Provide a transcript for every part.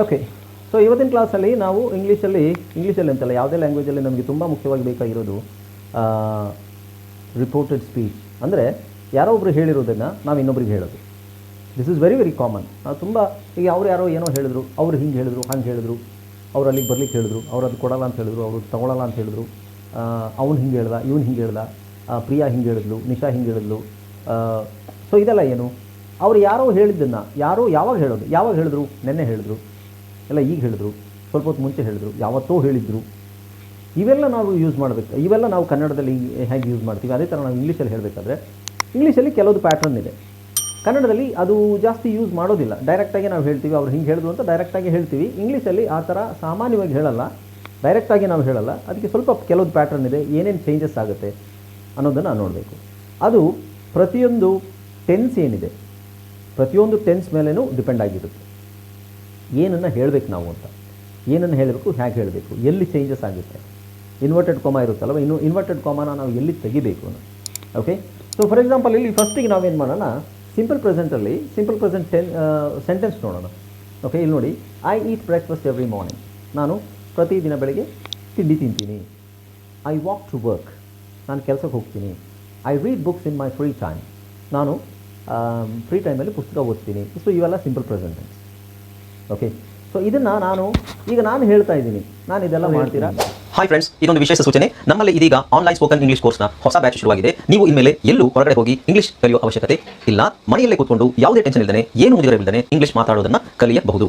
Okay so ಇವತ್ತಿನ ಕ್ಲಾಸಲ್ಲಿ ನಾವು ಇಂಗ್ಲೀಷಲ್ಲಿ ಇಂಗ್ಲೀಷಲ್ಲಿ ಅಂತಲ್ಲ, ಯಾವುದೇ ಲ್ಯಾಂಗ್ವೇಜಲ್ಲಿ ನಮಗೆ ತುಂಬ ಮುಖ್ಯವಾಗಿ ಬೇಕಾಗಿರೋದು ರಿಪೋರ್ಟೆಡ್ ಸ್ಪೀಚ್ ಅಂದರೆ ಯಾರೋ ಒಬ್ರು ಹೇಳಿರೋದನ್ನು ನಾವು ಇನ್ನೊಬ್ರಿಗೆ ಹೇಳೋದು. This is very very common ತುಂಬ, ಈಗ ಅವ್ರು ಯಾರೋ ಏನೋ ಹೇಳಿದ್ರು, ಅವ್ರು ಹಿಂಗೆ ಹೇಳಿದ್ರು, ಹಂಗೆ ಹೇಳಿದ್ರು, ಅವ್ರು ಅಲ್ಲಿಗೆ ಬರ್ಲಿಕ್ಕೆ ಹೇಳಿದ್ರು, ಅವ್ರು ಅದು ಕೊಡಲ್ಲ ಅಂತ ಹೇಳಿದ್ರು, ಅವರು ತಗೊಳ್ಳಲ್ಲ ಅಂತ ಹೇಳಿದ್ರು ಅವ್ನು ಹಿಂಗೆ ಹೇಳ್ದ, ಇವ್ನು ಹಿಂಗೆ ಹೇಳ್ದ ಪ್ರಿಯಾ ಹಿಂಗೆ ಹೇಳಿದ್ಲು, ನಿಶಾ ಹಿಂಗೆ ಹೇಳಿದ್ಲು ಸೊ ಇದೆಲ್ಲ ಏನು? ಅವ್ರು ಯಾರೋ ಹೇಳಿದ್ದನ್ನು, ಯಾರೋ ಯಾವಾಗ ಹೇಳೋದು? ಯಾವಾಗ ಹೇಳಿದ್ರು? ನೆನ್ನೆ ಹೇಳಿದ್ರು. ಎಲ್ಲ ಈಗ ಹೇಳಿದ್ರು, ಸ್ವಲ್ಪ ಹೊತ್ತು ಮುಂಚೆ ಹೇಳಿದ್ರು, ಯಾವತ್ತೋ ಹೇಳಿದ್ರು. ಇವೆಲ್ಲ ನಾವು ಯೂಸ್ ಮಾಡಬೇಕು, ಇವೆಲ್ಲ ನಾವು ಕನ್ನಡದಲ್ಲಿ ಹೇಗೆ ಯೂಸ್ ಮಾಡ್ತೀವಿ, ಅದೇ ಥರ ನಾವು ಇಂಗ್ಲೀಷಲ್ಲಿ ಹೇಳಬೇಕಾದ್ರೆ ಇಂಗ್ಲೀಷಲ್ಲಿ ಕೆಲವೊಂದು ಪ್ಯಾಟ್ರನ್ ಇದೆ. ಕನ್ನಡದಲ್ಲಿ ಅದು ಜಾಸ್ತಿ ಯೂಸ್ ಮಾಡೋದಿಲ್ಲ. ಡೈರೆಕ್ಟಾಗಿ ನಾವು ಹೇಳ್ತೀವಿ, ಅವ್ರು ಹಿಂಗೆ ಹೇಳಿದ್ರು ಅಂತ ಡೈರೆಕ್ಟಾಗಿ ಹೇಳ್ತೀವಿ. ಇಂಗ್ಲೀಷಲ್ಲಿ ಆ ಥರ ಸಾಮಾನ್ಯವಾಗಿ ಹೇಳಲ್ಲ ಡೈರೆಕ್ಟಾಗಿ ನಾವು ಹೇಳಲ್ಲ. ಅದಕ್ಕೆ ಸ್ವಲ್ಪ ಕೆಲವೊಂದು ಪ್ಯಾಟ್ರನ್ ಇದೆ, ಏನೇನು ಚೇಂಜಸ್ ಆಗುತ್ತೆ ಅನ್ನೋದನ್ನು ನೋಡಬೇಕು. ಅದು ಪ್ರತಿಯೊಂದು ಟೆನ್ಸ್ ಏನಿದೆ, ಪ್ರತಿಯೊಂದು ಟೆನ್ಸ್ ಮೇಲೇನೂ ಡಿಪೆಂಡ್ ಆಗಿರುತ್ತೆ. ಏನನ್ನು ಹೇಳಬೇಕು ನಾವು ಅಂತ. ಏನನ್ನು ಹೇಳಬೇಕು ಹೇಗೆ ಹೇಳಬೇಕು, ಎಲ್ಲಿ ಚೇಂಜಸ್ ಆಗುತ್ತೆ. ಇನ್ವರ್ಟೆಡ್ ಕಾಮ ಇರುತ್ತಲ್ವ, ಇನ್ನು ಇನ್ವರ್ಟೆಡ್ ಕಾಮನ ನಾವು ಎಲ್ಲಿ ತೆಗಿಬೇಕು ಓಕೆ ಸೊ ಫಾರ್ ಎಕ್ಸಾಂಪಲ್ ಇಲ್ಲಿ ಫಸ್ಟಿಗೆ ನಾವೇನು ಮಾಡೋಣ ಸಿಂಪಲ್ ಪ್ರೆಸೆಂಟಲ್ಲಿ ಸಿಂಪಲ್ ಪ್ರೆಸೆಂಟ್ ಟೆನ್ ಸೆಂಟೆನ್ಸ್ ನೋಡೋಣ. ಓಕೆ ಇಲ್ಲಿ ನೋಡಿ I eat breakfast every morning ನಾನು ಪ್ರತಿದಿನ ಬೆಳಗ್ಗೆ ತಿಂಡಿ ತಿಂತೀನಿ. ಐ ವಾಕ್ ಟು ವರ್ಕ್ ನಾನು ಕೆಲಸಕ್ಕೆ ಹೋಗ್ತೀನಿ. I read books in my free time ನಾನು ಫ್ರೀ ಟೈಮಲ್ಲಿ ಪುಸ್ತಕ ಓದ್ತೀನಿ. ಸೊ ಇವೆಲ್ಲ simple present tense okay so ಇದನ್ನ ನಾನು ಈಗ ನಾನು ಹೇಳ್ತಾ ಇದ್ದೀನಿ. ನಾನು ಇದೆಲ್ಲ ಮಾಡ್ತೀರಾ? ಹಾಯ್ ಫ್ರೆಂಡ್ಸ್ ಇದೊಂದು ವಿಶೇಷ ಸೂಚನೆ. ನಮ್ಮಲ್ಲಿ ಇದೀಗ ಆನ್ಲೈನ್ ಸ್ಪೋಕನ್ ಇಂಗ್ಲಿಷ್ ಕೋರ್ಸ್ನ ಹೊಸ ಬ್ಯಾಚ್ ಶುರುವಾಗಿದೆ. ನೀವು ಇನ್ಮೇಲೆ ಎಲ್ಲೂ ಹೊರಗಡೆ ಹೋಗಿ ಇಂಗ್ಲಿಷ್ ಕಲಿಯುವ ಅವಶ್ಯಕತೆ ಇಲ್ಲ. ಮನೆಯಲ್ಲೇ ಕೂತ್ಕೊಂಡು ಯಾವುದೇ ಟೆನ್ಷನ್ ಇಲ್ಲದೆ ಏನು ಮುಂದಿರಬಿಲ್ಲದೆ ಇಂಗ್ಲಿಷ್ ಮಾತಾಡೋದನ್ನ ಕಲಿಯಬಹುದು.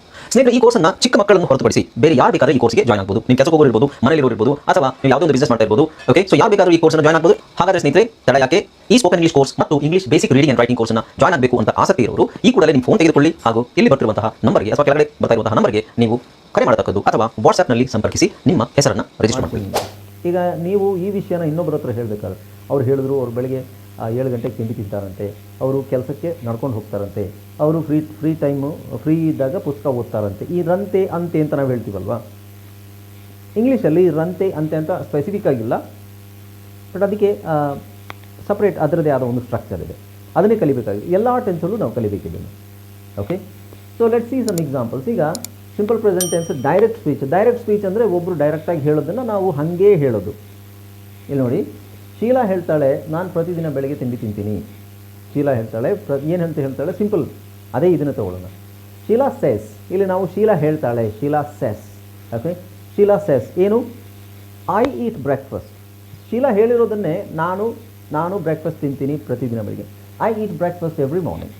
ಸ್ನೇಹಿತರೆ, ಈ ಕೋರ್ಸ್ನ ಚಿಕ್ಕ ಮಕ್ಕಳನ್ನು ಹೊರತುಪಡಿಸಿ ಬೇರೆ ಯಾರು ಬೇಕಾದ್ರೆ ಈ ಕೋರ್ಸ್ಗೆ ಜಾಯ್ನ್ ಆಗಬಹುದು ನೀವು ಕೆಲಸ ಹೋಗಿರ್ಬೋದು ಮನೆಯಲ್ಲಿ ಇರ್ಬೋದು, ಅಥವಾ ನೀವು ಯಾವುದೋ ಒಂದು ಬಿಸ್ನೆಸ್ ಮಾಡ್ತಾ ಇರ್ಬೋದು ಓಕೆ ಸೊ ಯಾರು ಬೇಕಾದ್ರೂ ಈ ಕೋರ್ಸ್ನ ಜಾಯ್ನ್ ಆಗಬಹುದು ಹಾಗಾದ್ರೆ ಸ್ನೇಹಿತರೆ, ತಡ ಯಾಕೆ? ಈ ಸ್ಪೋಕನ್ ಇಂಗ್ಲಿಷ್ ಕೋರ್ಸ್ ಮತ್ತು English basic reading and writing ಕೋರ್ಸ್ನ ಜಾಯ್ನ್ ಆಗಬೇಕು ಅಂತ ಆಸಕ್ತಿ ಇರೋರು, ಈ ಕೂಡಲೇ ನಿಮ್ಮ ಫೋನ್ ತೆಗೆದುಕೊಳ್ಳಿ ಹಾಗೂ ಇಲ್ಲಿ ಬರ್ತಿರುವಂತಹ ನಂಬರ್ಗೆ ಅಥವಾ ಕೆಳಗಡೆ ಬರ್ತಾ ನಂಬರ್ಗೆ ನೀವು ಕರೆ ಮಾಡತಕ್ಕದ್ದು ಅಥವಾ ವಾಟ್ಸ್ಆಪ್ನಲ್ಲಿ ಸಂಪರ್ಕಿಸಿ ನಿಮ್ಮ ಹೆಸರನ್ನು ರಿಜಿಸ್ಟರ್ ಮಾಡ್ಕೊಳ್ಳಿ. ಈಗ ನೀವು ಈ ವಿಷಯನ ಇನ್ನೊಬ್ಬರ ಹತ್ರ ಹೇಳಬೇಕಾದ್ರೆ, ಅವ್ರು ಹೇಳಿದ್ರು, ಅವ್ರು ಬೆಳಗ್ಗೆ ಏಳು ಗಂಟೆಗೆ ತಿಂಡಿ ತಿಂತಾರಂತೆ. ಅವರು ಕೆಲಸಕ್ಕೆ ನಡ್ಕೊಂಡು ಹೋಗ್ತಾರಂತೆ. ಅವರು ಫ್ರೀ ಫ್ರೀ ಟೈಮು, ಫ್ರೀ ಇದ್ದಾಗ ಪುಸ್ತಕ ಓದ್ತಾರಂತೆ. ಈ ರಂತೆ, ಅಂತೆ ಅಂತ ನಾವು ಹೇಳ್ತೀವಲ್ವಾ? ಇಂಗ್ಲೀಷಲ್ಲಿ ರಂತೆ, ಅಂತೆ ಅಂತ ಸ್ಪೆಸಿಫಿಕ್ ಆಗಿಲ್ಲ. ಬಟ್ ಅದಕ್ಕೆ ಸಪ್ರೇಟ್ ಅದರದೇ ಆದ ಒಂದು ಸ್ಟ್ರಕ್ಚರ್ ಇದೆ. ಅದನ್ನೇ ಕಲಿಬೇಕಾಗಿದೆ. ಎಲ್ಲ ಟೆನ್ಸಲ್ಲೂ ನಾವು ಕಲಿಬೇಕಿದ್ದೀನಿ okay so let see some examples ಈಗ simple present tense direct speech direct speech ಅಂದರೆ ಒಬ್ಬರು ಡೈರೆಕ್ಟಾಗಿ ಹೇಳೋದನ್ನು ನಾವು ಹಾಗೇ ಹೇಳೋದು. ಇಲ್ಲಿ ನೋಡಿ. ಶೀಲಾ ಹೇಳ್ತಾಳೆ, ನಾನು ಪ್ರತಿದಿನ ಬೆಳಗ್ಗೆ ತಿಂಡಿ ತಿಂತೀನಿ. ಶೀಲಾ ಹೇಳ್ತಾಳೆ, ಪ್ರ, ಏನು ಅಂತ ಹೇಳ್ತಾಳೆ, ಸಿಂಪಲ್, ಅದೇ ಇದನ್ನು ತಗೊಳ್ಳೋಣ. ಶೀಲಾ ಸೆಸ್ ಇಲ್ಲಿ ನಾವು ಶೀಲಾ ಹೇಳ್ತಾಳೆ, Sheela says okay Sheela says ಏನು? ಐ ಈಟ್ ಬ್ರೇಕ್ಫಾಸ್ಟ್ ಶೀಲಾ ಹೇಳಿರೋದನ್ನೇ ನಾನು ನಾನು ಬ್ರೇಕ್ಫಾಸ್ಟ್ ತಿಂತೀನಿ ಪ್ರತಿದಿನ ಬೆಳಿಗ್ಗೆ. I eat breakfast every morning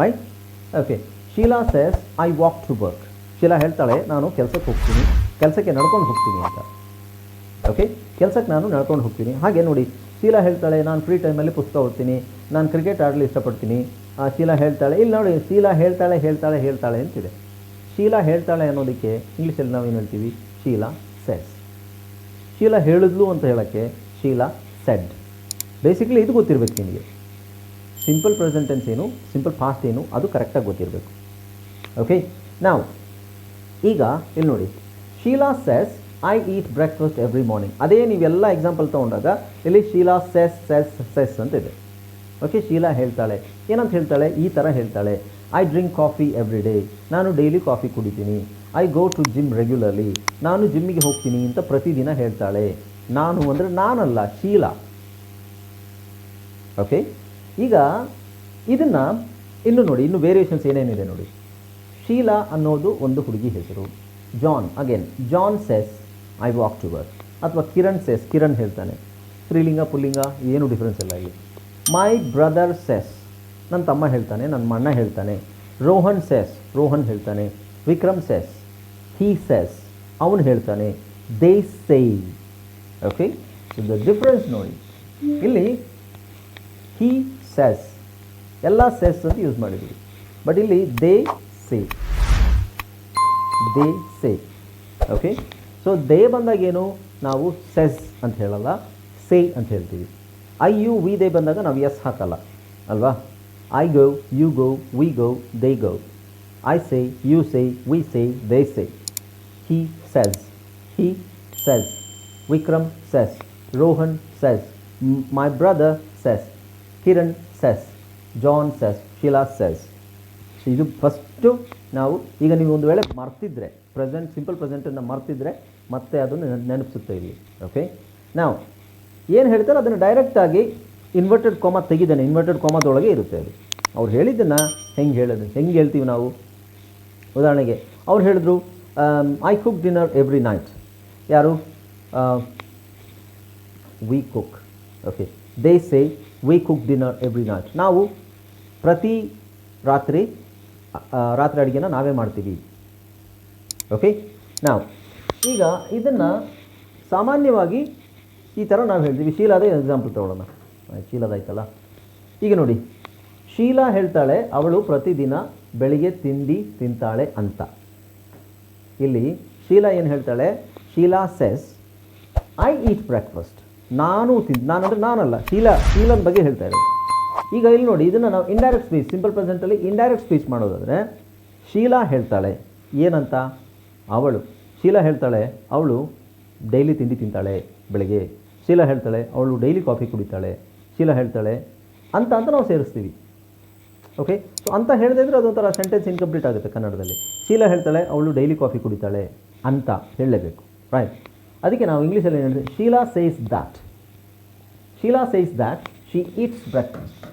right okay Sheela says I walk to work Sheela ಹೇಳ್ತಾಳೆ, ನಾನು ಕೆಲಸಕ್ಕೆ ಹೋಗ್ತೀನಿ, ಕೆಲಸಕ್ಕೆ ನಡ್ಕೊಂಡು ಹೋಗ್ತೀನಿ ಅಂತ. ಓಕೆ ಕೆಲಸಕ್ಕೆ ನಾನು ನಡ್ಕೊಂಡು ಹೋಗ್ತೀನಿ. ಹಾಗೆ ನೋಡಿ ಶೀಲಾ ಹೇಳ್ತಾಳೆ ನಾನು ಫ್ರೀ ಟೈಮಲ್ಲಿ ಪುಸ್ತಕ ಓದ್ತೀನಿ. ನಾನು ಕ್ರಿಕೆಟ್ ಆಡಲು ಇಷ್ಟಪಡ್ತೀನಿ. ಆ, ಶೀಲಾ ಹೇಳ್ತಾಳೆ ಇಲ್ಲಿ ನೋಡಿ ಶೀಲಾ ಹೇಳ್ತಾಳೆ ಹೇಳ್ತಾಳೆ ಹೇಳ್ತಾಳೆ ಅಂತಿದೆ. ಶೀಲಾ ಹೇಳ್ತಾಳೆ ಅನ್ನೋದಕ್ಕೆ ಇಂಗ್ಲೀಷಲ್ಲಿ ನಾವು ಏನು ಹೇಳ್ತೀವಿ? ಶೀಲಾ ಸೆಸ್ ಶೀಲಾ ಹೇಳಿದ್ಲು ಅಂತ ಹೇಳೋಕ್ಕೆ ಶೀಲಾ ಸೆಡ್ ಬೇಸಿಕಲಿ ಇದು ಗೊತ್ತಿರಬೇಕು ನಿಮಗೆ. ಸಿಂಪಲ್ ಪ್ರೆಸೆಂಟೆನ್ಸ್ ಏನು ಸಿಂಪಲ್ ಫಾಸ್ಟ್ ಏನು ಅದು ಕರೆಕ್ಟಾಗಿ ಗೊತ್ತಿರಬೇಕು. ಓಕೆ ನಾವು ಈಗ ಇಲ್ಲಿ ನೋಡಿ. Sheela says I eat breakfast every morning ಅದೇ ನೀವೆಲ್ಲ ಎಕ್ಸಾಂಪಲ್ ತೊಗೊಂಡಾಗ ಇಲ್ಲಿ ಶೀಲಾ ಸೆಸ್ ಸೆಸ್ ಸೆಸ್ ಅಂತ ಇದೆ. ಓಕೆ ಶೀಲಾ ಹೇಳ್ತಾಳೆ. ಏನಂತ ಹೇಳ್ತಾಳೆ? ಈ ಥರ ಹೇಳ್ತಾಳೆ. I drink coffee every day ನಾನು ಡೈಲಿ ಕಾಫಿ ಕುಡಿತೀನಿ. I go to gym regularly ನಾನು ಜಿಮ್ಮಿಗೆ ಹೋಗ್ತೀನಿ ಅಂತ ಪ್ರತಿದಿನ ಹೇಳ್ತಾಳೆ. ನಾನು ಅಂದರೆ ನಾನಲ್ಲ, ಶೀಲಾ. ಓಕೆ ಈಗ ಇದನ್ನು ಇನ್ನು ನೋಡಿ, ಇನ್ನು ವೇರಿಯೇಷನ್ಸ್ ಏನೇನಿದೆ ನೋಡಿ. ಶೀಲಾ ಅನ್ನೋದು ಒಂದು ಹುಡುಗಿ ಹೆಸರು. John again John says I walk to work ಅಥವಾ ಕಿರಣ್ ಸೆಸ್, ಕಿರಣ್ ಹೇಳ್ತಾನೆ. ಸ್ತ್ರೀಲಿಂಗ, ಪುಲ್ಲಿಂಗ, ಏನು ಡಿಫ್ರೆನ್ಸ್ ಇಲ್ಲ ಇಲ್ಲಿ. ಮೈ ಬ್ರದರ್ ಸೆಸ್ ನನ್ನ ತಮ್ಮ ಹೇಳ್ತಾನೆ ನನ್ನ ಅಣ್ಣ ಹೇಳ್ತಾನೆ. ರೋಹನ್ ಸೆಸ್ ರೋಹನ್ ಹೇಳ್ತಾನೆ. ವಿಕ್ರಮ್ ಸೆಸ್ ಹೀ ಸೆಸ್ ಅವನು ಹೇಳ್ತಾನೆ. They say okay the difference ನೋಡಿ. ಇಲ್ಲಿ ಹಿ ಸೆಸ್ ಎಲ್ಲ ಸೆಸ್ ಅಂತ ಯೂಸ್ ಮಾಡಿದ್ದೀವಿ ಬಟ್ ಇಲ್ಲಿ they say they say okay so they ಬಂದಾಗ ಏನು? ನಾವು ಸೆಸ್ ಅಂತ ಹೇಳಲ್ಲ. ಸೇ ಅಂತ ಹೇಳ್ತೀವಿ. ಐ ಯು ವಿ ದೇ ಬಂದಾಗ ನಾವು ಎಸ್ ಹಾಕಲ್ಲ. ಅಲ್ವಾ? I go you go we go they go I say you say we say they say he says he says Vikram says Rohan says my brother says Kiran says John says Sheela says ಇದು first ನಾವು ಈಗ ನೀವು ಒಂದು ವೇಳೆ ಮರ್ತಿದ್ರೆ present simple ಪ್ರೆಸೆಂಟನ್ನು ಮರ್ತಿದ್ರೆ ಮತ್ತೆ ಅದನ್ನು ನೆನ್- ನೆನಪಿಸುತ್ತೆ ಇಲ್ಲಿ. ಓಕೆ ನಾವು ಏನು ಹೇಳ್ತಾರೆ? ಅದನ್ನು ಡೈರೆಕ್ಟಾಗಿ ಇನ್ವರ್ಟೆಡ್ ಕೋಮಾ ತೆಗಿದಾನೆ. ಇನ್ವರ್ಟೆಡ್ ಕಾಮದೊಳಗೆ ಇರುತ್ತೆ ಅದು. ಅವ್ರು ಹೇಳಿದ್ದನ್ನು ಹೆಂಗೆ ಹೇಳೋದು? ಹೆಂಗೆ ಹೇಳ್ತೀವಿ ನಾವು? ಉದಾಹರಣೆಗೆ, ಅವ್ರು ಹೇಳಿದ್ರು I cook dinner every night ಯಾರು? We cook okay they say we cook dinner every night ನಾವು ಪ್ರತಿ ರಾತ್ರಿ ರಾತ್ರಿ ಅಡುಗೆನ ನಾವೇ ಮಾಡ್ತೀವಿ. ಓಕೆ ನಾವು ಈಗ ಇದನ್ನು ಸಾಮಾನ್ಯವಾಗಿ ಈ ಥರ ನಾವು ಹೇಳ್ತೀವಿ. ಶೀಲಾದ ಎಕ್ಸಾಂಪಲ್ ತೊಗೊಳ್ಳೋಣ ಶೀಲಾದಾಯ್ತಲ್ಲ ಈಗ ನೋಡಿ. ಶೀಲಾ ಹೇಳ್ತಾಳೆ, ಅವಳು ಪ್ರತಿದಿನ ಬೆಳಿಗ್ಗೆ ತಿಂಡಿ ತಿಂತಾಳೆ ಅಂತ. ಇಲ್ಲಿ ಶೀಲಾ ಏನು ಹೇಳ್ತಾಳೆ? Sheela says I eat breakfast ನಾನು ತಿಂದು ನಾನು ಅಂದರೆ ನಾನಲ್ಲ, ಶೀಲಾ, ಶೀಲನ ಬಗ್ಗೆ ಹೇಳ್ತಾ ಇರೋದು. ಈಗ ಇಲ್ಲಿ ನೋಡಿ, ಇದನ್ನು ನಾವು ಇಂಡೈರೆಕ್ಟ್ ಸ್ಪೀಚ್ ಸಿಂಪಲ್ ಪ್ರೆಸೆಂಟಲ್ಲಿ ಇಂಡೈರೆಕ್ಟ್ ಸ್ಪೀಚ್ ಮಾಡೋದಾದರೆ, ಶೀಲಾ ಹೇಳ್ತಾಳೆ, ಏನಂತ? ಅವಳು. ಶೀಲಾ ಹೇಳ್ತಾಳೆ, ಅವಳು ಡೈಲಿ ತಿಂಡಿ ತಿಂತಾಳೆ ಬೆಳಗ್ಗೆ. ಶೀಲಾ ಹೇಳ್ತಾಳೆ, ಅವಳು ಡೈಲಿ ಕಾಫಿ ಕುಡಿತಾಳೆ. ಶೀಲಾ ಹೇಳ್ತಾಳೆ, ಅಂತ ಅಂತ ನಾವು ಸೇರಿಸ್ತೀವಿ. ಓಕೆ ಸೊ ಅಂತ ಹೇಳದೇ ಇದ್ರೆ ಅದೊಂಥರ ಸೆಂಟೆನ್ಸ್ ಇನ್ಕಂಪ್ಲೀಟ್ ಆಗುತ್ತೆ ಕನ್ನಡದಲ್ಲಿ. ಶೀಲಾ ಹೇಳ್ತಾಳೆ, ಅವಳು ಡೈಲಿ ಕಾಫಿ ಕುಡಿತಾಳೆ ಅಂತ ಹೇಳಲೇಬೇಕು. ರೈಟ್ ಅದಕ್ಕೆ ನಾವು ಇಂಗ್ಲೀಷಲ್ಲಿ ಏನು Sheela says that Sheela says that she eats breakfast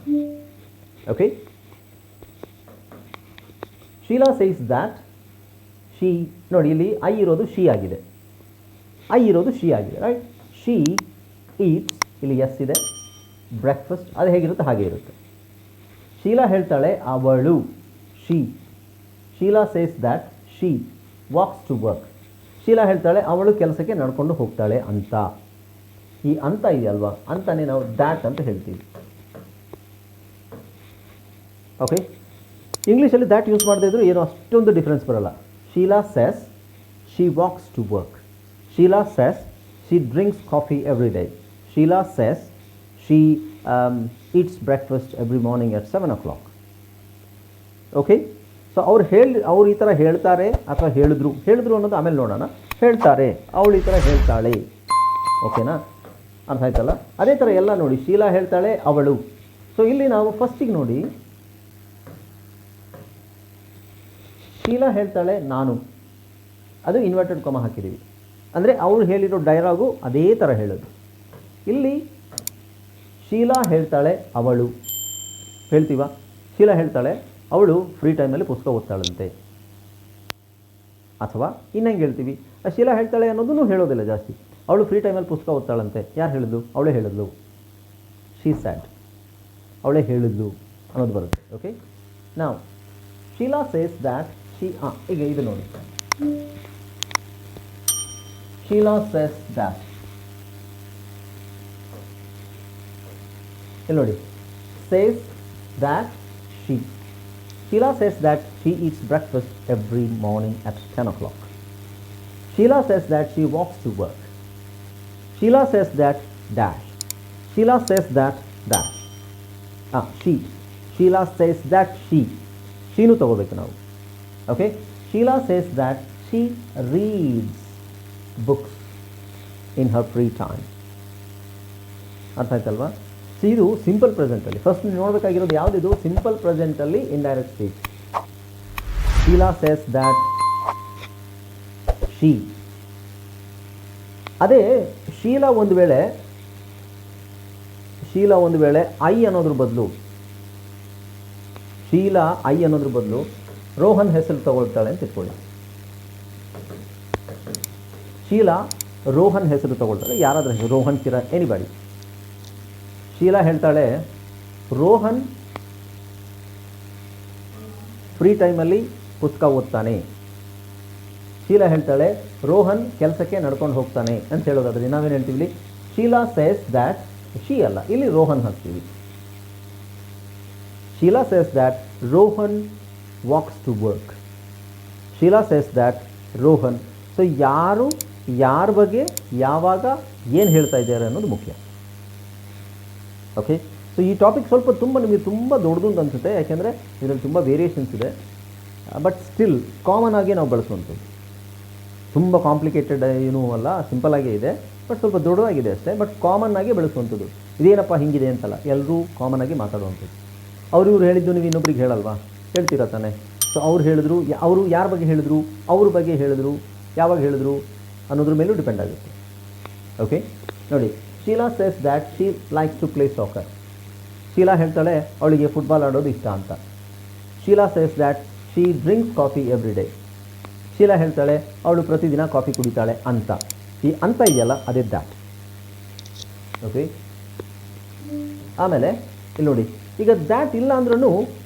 okay Sheela says that she. ನೋಡಿ, ಇಲ್ಲಿ ಐ ಇರೋದು ಶಿ ಆಗಿದೆ. ಐ ಇರೋದು ಶಿ ಆಗಿದೆ ರೈಟ್ ಶಿ ಈಟ್ಸ್, ಇಲ್ಲಿ ಎಸ್ ಇದೆ. ಬ್ರೇಕ್ಫಾಸ್ಟ್, ಅದು ಹೇಗಿರುತ್ತೆ? ಹಾಗೆ ಇರುತ್ತೆ. ಶೀಲಾ ಹೇಳ್ತಾಳೆ, ಅವಳು, she. Sheela says that she walks to work Sheela ಹೇಳ್ತಾಳೆ, ಅವಳು ಕೆಲಸಕ್ಕೆ ನಡ್ಕೊಂಡು ಹೋಗ್ತಾಳೆ ಅಂತ. ಈ ಅಂತ ಇದೆಯಲ್ವಾ? ಅಂತಾನೆ ನಾವು ದ್ಯಾಟ್ ಅಂತ ಹೇಳ್ತೀವಿ. ಓಕೆ ಇಂಗ್ಲೀಷಲ್ಲಿ ದ್ಯಾಟ್ ಯೂಸ್ ಮಾಡದೇ ಇದ್ರೂ ಏನೋ ಅಷ್ಟೊಂದು ಡಿಫ್ರೆನ್ಸ್ ಬರಲ್ಲ. Sheela says she walks to work Sheela says she drinks coffee every day Sheela says she eats breakfast every morning at seven o'clock okay so ಅವ್ರು ಹೇಳಿ, ಅವ್ರು ಈ ಥರ ಹೇಳ್ತಾರೆ ಅಥವಾ ಹೇಳಿದ್ರು. ಹೇಳಿದ್ರು ಅನ್ನೋದು ಆಮೇಲೆ ನೋಡೋಣ. ಹೇಳ್ತಾರೆ. ಅವಳು ಈ ಥರ ಹೇಳ್ತಾಳೆ. ಓಕೆನಾ? ಅರ್ಥ ಆಯ್ತಲ್ಲ? ಅದೇ ಥರ ಎಲ್ಲ ನೋಡಿ. ಶೀಲಾ ಹೇಳ್ತಾಳೆ, ಅವಳು. ಸೊ ಇಲ್ಲಿ ನಾವು ಫಸ್ಟಿಗೆ ನೋಡಿ ಶೀಲಾ ಹೇಳ್ತಾಳೆ ನಾನು. ಅದು ಇನ್ವರ್ಟೆಡ್ ಕೊಮ ಹಾಕಿದ್ದೀವಿ. ಅಂದರೆ ಅವಳು ಹೇಳಿರೋ ಡೈಲಾಗು ಅದೇ ಥರ ಹೇಳೋದು. ಇಲ್ಲಿ ಶೀಲಾ ಹೇಳ್ತಾಳೆ ಅವಳು. ಹೇಳ್ತೀವ? ಶೀಲಾ ಹೇಳ್ತಾಳೆ ಅವಳು ಫ್ರೀ ಟೈಮಲ್ಲಿ ಪುಸ್ತಕ ಓದ್ತಾಳಂತೆ. ಅಥವಾ ಇನ್ನಂಗೆ ಹೇಳ್ತೀವಿ? ಆ ಶೀಲಾ ಹೇಳ್ತಾಳೆ ಅನ್ನೋದನ್ನು ಹೇಳೋದಿಲ್ಲ ಜಾಸ್ತಿ. ಅವಳು ಫ್ರೀ ಟೈಮಲ್ಲಿ ಪುಸ್ತಕ ಓದ್ತಾಳಂತೆ. ಯಾರು ಹೇಳಿದ್ಲು? ಅವಳೇ ಹೇಳಿದ್ಲು. ಶೀ ಸ್ಯಾಡ್ ಅವಳೇ ಹೇಳಿದ್ಲು ಅನ್ನೋದು ಬರುತ್ತೆ ಓಕೆ ನಾವು ಶೀಲಾ ಸೇಸ್ ದ್ಯಾಟ್ ಶಿ ಆ ಈಗ ಇದು ನೋಡಿ ಶೀಲಾ ಸೇಸ್ ದ್ಯಾಟ್ ಇಲ್ಲಿ ನೋಡಿ says that she Sheela says that she eats breakfast every morning at ten o'clock Sheela says that she walks to work Sheela says that dash Sheela says that dash ಹಾಂ she Sheela says that she ಶೀನು ತಗೋಬೇಕು ನಾವು okay Sheela says that she reads books in her free time. ಅರ್ಥ ಆಯ್ತಲ್ವಾ ಇದು simple ಪ್ರೆಸೆಂಟಲ್ಲಿ first ನೋಡಬೇಕಾಗಿರೋದು ಯಾವುದಿದು simple ಪ್ರೆಸೆಂಟಲ್ಲಿ indirect speech Sheela says that she ಅದೇ ಶೀಲಾ ಒಂದು ವೇಳೆ ಶೀಲಾ ಒಂದು ವೇಳೆ ಐ ಅನ್ನೋದ್ರ ಬದಲು ಶೀಲಾ ಐ ಅನ್ನೋದ್ರ ಬದಲು ರೋಹನ್ ಹೆಸರು ತಗೊಳ್ತಾಳೆ ಅಂತ ಇಟ್ಕೊಳ್ಳಿ. ಶೀಲಾ ರೋಹನ್ ಹೆಸರು ತಗೊಳ್ತಾಳೆ. ಯಾರಾದರೂ ಹೆಸರು? ರೋಹನ್ ಕಿರಣ್ ಎನಿಬಾಡಿ ಶೀಲಾ ಹೇಳ್ತಾಳೆ, ರೋಹನ್ ಫ್ರೀ ಟೈಮಲ್ಲಿ ಪುಸ್ತಕ ಓದ್ತಾನೆ. ಶೀಲಾ ಹೇಳ್ತಾಳೆ, ರೋಹನ್ ಕೆಲಸಕ್ಕೆ ನಡ್ಕೊಂಡು ಹೋಗ್ತಾನೆ. ಅಂತ ಹೇಳೋದಾದ್ರೆ ನಾವೇನು ಹೇಳ್ತೀವಿ ಶೀಲಾ ಸೇಸ್ ದ್ಯಾಟ್ ಶೀ ಅಲ್ಲ. ಇಲ್ಲಿ ರೋಹನ್ ಹಾಕ್ತೀವಿ. Sheela says that Rohan walks to work Sheela says that Rohan so ಯಾರು, ಯಾರ ಬಗ್ಗೆ, ಯಾವಾಗ, ಏನು ಹೇಳ್ತಾ ಇದ್ದಾರೆ ಅನ್ನೋದು ಮುಖ್ಯ. ಓಕೆ ಸೊ ಈ ಟಾಪಿಕ್ ಸ್ವಲ್ಪ ತುಂಬ ನಿಮಗೆ ತುಂಬ ದೊಡ್ಡದು ಅಂತ ಅನಿಸುತ್ತೆ. ಯಾಕೆಂದರೆ ಇದರಲ್ಲಿ ತುಂಬ ವೇರಿಯೇಷನ್ಸ್ ಇದೆ. ಬಟ್ ಸ್ಟಿಲ್ ಕಾಮನ್ ಆಗಿ ನಾವು ಬಳಸುವಂಥದ್ದು. ತುಂಬ ಕಾಂಪ್ಲಿಕೇಟೆಡ್ ಏನೂ ಅಲ್ಲ ಸಿಂಪಲ್ ಆಗೇ ಇದೆ. ಬಟ್ ಸ್ವಲ್ಪ ದೊಡ್ಡದಾಗಿದೆ ಅಷ್ಟೇ. ಬಟ್ ಕಾಮನ್ ಆಗಿ ಬೆಳೆಸುವಂಥದ್ದು. ಇದೇನಪ್ಪ ಹಿಂಗಿದೆ ಅಂತಲ್ಲ. ಎಲ್ಲರೂ ಕಾಮನ್ ಆಗಿ ಮಾತಾಡುವಂಥದ್ದು. ಅವರು ಇವ್ರು ಹೇಳಿದ್ದು ನೀವು ಇನ್ನೊಬ್ರಿಗೆ ಹೇಳಲ್ವಾ? ಹೇಳ್ತೀರಾ ತಾನೆ? ಸೊ ಅವ್ರು ಹೇಳಿದ್ರು ಅವರು ಯಾರ ಬಗ್ಗೆ ಹೇಳಿದ್ರು? ಅವ್ರ ಬಗ್ಗೆ ಹೇಳಿದ್ರು. ಯಾವಾಗ ಹೇಳಿದ್ರು? ಅನ್ನೋದ್ರ ಮೇಲೂ ಡಿಪೆಂಡ್ ಆಗುತ್ತೆ. ಓಕೆ ನೋಡಿ, Sheela says that she like to play soccer Sheela ಹೇಳ್ತಾಳೆ, ಅವಳಿಗೆ ಫುಟ್ಬಾಲ್ ಆಡೋದು ಇಷ್ಟ ಅಂತ. Sheela says that she drinks coffee every day Sheela ಹೇಳ್ತಾಳೆ, ಅವಳು ಪ್ರತಿದಿನ ಕಾಫಿ ಕುಡಿತಾಳೆ ಅಂತ. ಈ ಅಂತ ಇದೆಯಲ್ಲ, ಅದೇ ದ್ಯಾಟ್ ಓಕೆ ಆಮೇಲೆ, ಇಲ್ಲಿ ನೋಡಿ ಈಗ ದ್ಯಾಟ್ ಇಲ್ಲ ಅಂದ್ರೂ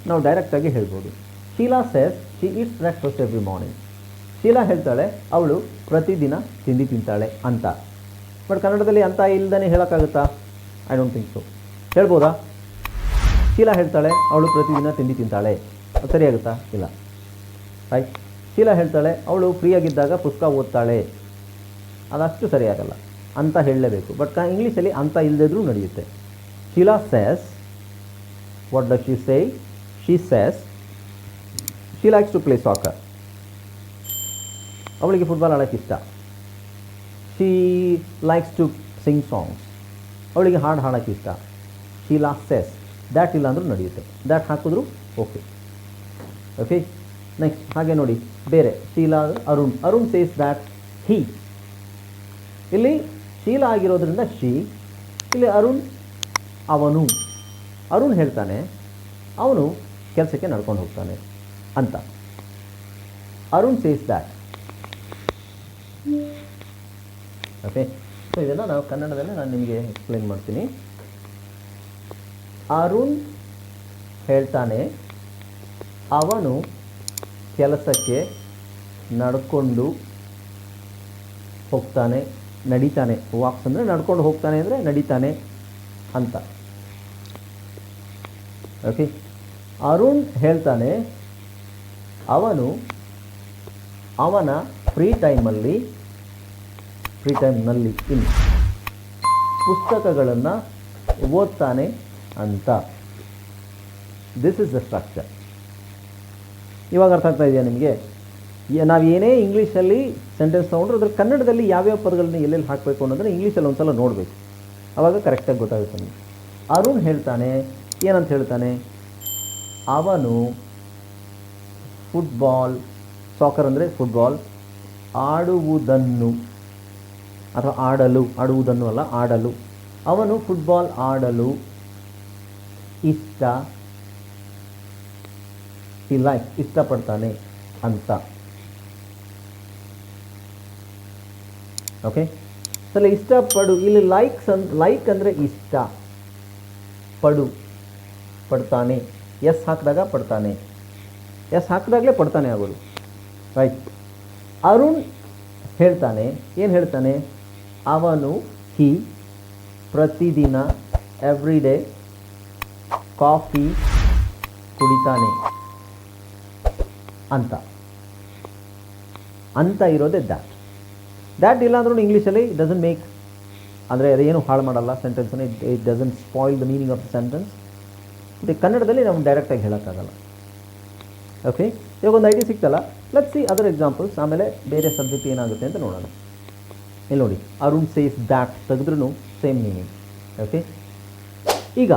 ನಾವು ಡೈರೆಕ್ಟಾಗಿ ಹೇಳ್ಬೋದು. Sheela says she eats breakfast every morning Sheela ಹೇಳ್ತಾಳೆ, ಅವಳು ಪ್ರತಿದಿನ ತಿಂಡಿ ತಿಂತಾಳೆ ಅಂತ. ಬಟ್ ಕನ್ನಡದಲ್ಲಿ ಅಂತ ಇಲ್ದೇ ಹೇಳೋಕ್ಕಾಗುತ್ತಾ? ಐ ಡೋಂಟ್ ಥಿಂಕ್ ಸೊ ಹೇಳ್ಬೋದಾ? ಶೀಲಾ ಹೇಳ್ತಾಳೆ, ಅವಳು ಪ್ರತಿದಿನ ತಿಂಡಿ ತಿಂತಾಳೆ. ಸರಿಯಾಗುತ್ತಾ ಇಲ್ಲ. ರೈಟ್ ಶೀಲಾ ಹೇಳ್ತಾಳೆ, ಅವಳು ಫ್ರೀಯಾಗಿದ್ದಾಗ ಪುಸ್ತಕ ಓದ್ತಾಳೆ. ಅದಷ್ಟು ಸರಿಯಾಗಲ್ಲ. ಅಂತ ಹೇಳಲೇಬೇಕು. ಬಟ್ ಇಂಗ್ಲೀಷಲ್ಲಿ ಅಂತ ಇಲ್ಲದಿದ್ರೂ ನಡೆಯುತ್ತೆ. Sheela says what does she say? She says, she likes to play soccer. ಅವಳಿಗೆ ಫುಟ್ಬಾಲ್ ಆಡೋಕ್ಕೆ ಇಷ್ಟ. She likes to sing songs ಅವಳಿಗೆ ಹಾಡು ಹಾಡೋಕ್ಕೆ ಇಷ್ಟ. ಶೀಲಾ ಸೆಸ್ ದ್ಯಾಟ್ ಇಲ್ಲಾಂದ್ರೂ ನಡೆಯುತ್ತೆ. ದ್ಯಾಟ್ ಹಾಕಿದ್ರು ಓಕೆ ಓಕೆ ನೆಕ್ಸ್ಟ್ ಹಾಗೆ ನೋಡಿ. ಬೇರೆ. Sheela, Arun. Arun says that he ಇಲ್ಲಿ ಶೀಲಾ ಆಗಿರೋದ್ರಿಂದ ಶಿ ಇಲ್ಲಿ ಅರುಣ್ ಅವನು. ಅರುಣ್ ಹೇಳ್ತಾನೆ, ಅವನು ಕೆಲಸಕ್ಕೆ ನಡ್ಕೊಂಡು ಹೋಗ್ತಾನೆ ಅಂತ. Arun says that okay so ಇದೆಲ್ಲ ನಾವು ಕನ್ನಡದಲ್ಲೇ ನಾನು ನಿಮಗೆ ಎಕ್ಸ್ಪ್ಲೈನ್ ಮಾಡ್ತೀನಿ. ಅರುಣ್ ಹೇಳ್ತಾನೆ, ಅವನು ಕೆಲಸಕ್ಕೆ ನಡ್ಕೊಂಡು ಹೋಗ್ತಾನೆ, ನಡೀತಾನೆ. ವಾಕ್ಸ್ ಅಂದರೆ ನಡ್ಕೊಂಡು ಹೋಗ್ತಾನೆ ಅಂದರೆ ನಡೀತಾನೆ ಅಂತ. ಓಕೆ ಅರುಣ್ ಹೇಳ್ತಾನೆ, ಅವನು ಅವನ ಫ್ರೀ ಟೈಮಲ್ಲಿ ಫ್ರೀ ಟೈಮ್ನಲ್ಲಿ ಇನ್ ಪುಸ್ತಕಗಳನ್ನು ಓದ್ತಾನೆ ಅಂತ. ದಿಸ್ ಇಸ್ ದ ಸ್ಟ್ರಕ್ಚರ್ ಇವಾಗ ಅರ್ಥ ಆಗ್ತಾ ಇದೆಯಾ ನಿಮಗೆ? ನಾವು ಏನೇ ಇಂಗ್ಲೀಷಲ್ಲಿ ಸೆಂಟೆನ್ಸ್ ತೊಗೊಂಡ್ರೆ ಅದ್ರ ಕನ್ನಡದಲ್ಲಿ ಯಾವ್ಯಾವ ಪದಗಳನ್ನ ಎಲ್ಲೆಲ್ಲಿ ಹಾಕಬೇಕು ಅನ್ನೋದನ್ನ ಇಂಗ್ಲೀಷಲ್ಲಿ ಒಂದ್ಸಲ ನೋಡಬೇಕು. ಅವಾಗ ಕರೆಕ್ಟಾಗಿ ಗೊತ್ತಾಗುತ್ತೆ ನಮಗೆ. ಅರುಣ್ ಹೇಳ್ತಾನೆ ಏನಂತ ಹೇಳ್ತಾನೆ? ಅವನು ಫುಟ್ಬಾಲ್ ಸಾಕರ್ ಅಂದರೆ ಫುಟ್ಬಾಲ್ ಆಡುವುದನ್ನು, ಅಥವಾ ಆಡಲು, ಆಡುವುದನ್ನು ಅಲ್ಲ, ಆಡಲು. ಅವನು ಫುಟ್ಬಾಲ್ ಆಡಲು ಇಷ್ಟ ಈ ಲೈಕ್ ಇಷ್ಟಪಡ್ತಾನೆ ಅಂತ. ಓಕೆ ಸಲ ಇಷ್ಟಪಡು, ಇಲ್ಲಿ ಲೈಕ್ಸ್ ಅನ್ ಲೈಕ್ ಅಂದರೆ ಇಷ್ಟ. ಪಡು. ಪಡ್ತಾನೆ. ಎಸ್ ಹಾಕಿದಾಗ ಪಡ್ತಾನೆ. ಎಸ್ ಹಾಕಿದಾಗಲೇ ಪಡ್ತಾನೆ ಆಗೋದು. ರೈಟ್ ಅರುಣ್ ಹೇಳ್ತಾನೆ, ಏನು ಹೇಳ್ತಾನೆ? ಅವನು ಹಿ ಪ್ರತಿದಿನ ಎವ್ರಿ ಡೇ ಕಾಫಿ ಕುಡಿತಾನೆ ಅಂತ. ಅಂತ ಇರೋದೇ ದ್ಯಾಟ್ ದ್ಯಾಟ್ ಇಲ್ಲಾಂದ್ರೂ ಇಂಗ್ಲೀಷಲ್ಲಿ ಇಟ್ ಡಸನ್ ಮೇಕ್ ಅಂದರೆ ಅದೇನು ಹಾಳು ಮಾಡಲ್ಲ ಸೆಂಟೆನ್ಸನ್ನು it it doesn't spoil the meaning of the sentence ಮತ್ತು ಕನ್ನಡದಲ್ಲಿ ನಾವು ಡೈರೆಕ್ಟಾಗಿ ಹೇಳೋಕ್ಕಾಗಲ್ಲ. ಓಕೆ ಇವಾಗ ಒಂದು ಐಡಿಯಾ ಸಿಕ್ತಲ್ಲ? ಲೆಟ್ ಸಿ ಅದರ್ ಎಕ್ಸಾಂಪಲ್ಸ್ ಆಮೇಲೆ ಬೇರೆ ಸಬ್ಜೆಕ್ಟ್ ಏನಾಗುತ್ತೆ ಅಂತ ನೋಡೋಣ. ಇಲ್ಲಿ ನೋಡಿ. ಅರುಣ್ ಸೇಸ್ ದ್ಯಾಟ್ ತೆಗೆದ್ರೂ ಸೇಮ್ ಮೀನಿಂಗ್ ಓಕೆ ಈಗ